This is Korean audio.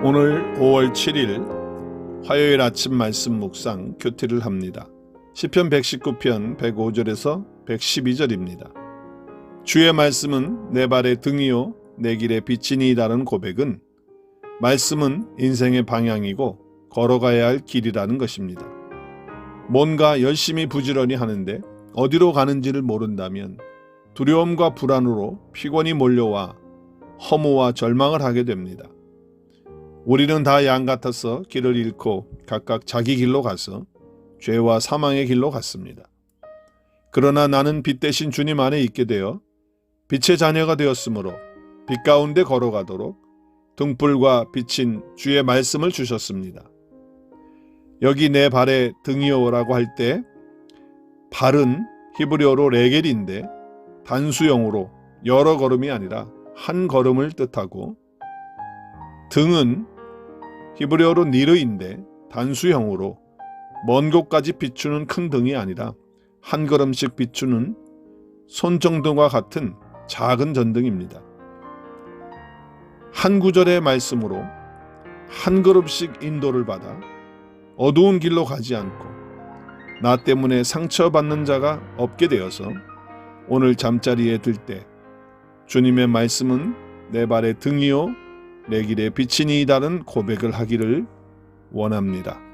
오늘 5월 7일 화요일 아침 말씀 묵상 교티를 합니다. 시편 119편 105절에서 112절입니다. 주의 말씀은 내 발의 등이요 내 길의 빛이니이다는 고백은 말씀은 인생의 방향이고 걸어가야 할 길이라는 것입니다. 뭔가 열심히 부지런히 하는데 어디로 가는지를 모른다면 두려움과 불안으로 피곤이 몰려와 허무와 절망을 하게 됩니다. 우리는 다 양 같아서 길을 잃고 각각 자기 길로 가서 죄와 사망의 길로 갔습니다. 그러나 나는 빛 대신 주님 안에 있게 되어 빛의 자녀가 되었으므로 빛 가운데 걸어가도록 등불과 비친 주의 말씀을 주셨습니다. 여기 내 발에 등이오라고 할 때 발은 히브리어로 레겔인데 단수형으로 여러 걸음이 아니라 한 걸음을 뜻하고 등은 히브리어로 니르인데 단수형으로 먼 곳까지 비추는 큰 등이 아니라 한 걸음씩 비추는 손정등과 같은 작은 전등입니다. 한 구절의 말씀으로 한 걸음씩 인도를 받아 어두운 길로 가지 않고 나 때문에 상처받는 자가 없게 되어서 오늘 잠자리에 들 때 주님의 말씀은 내 발의 등이요 내 길의 빛이니이다는 고백을 하기를 원합니다.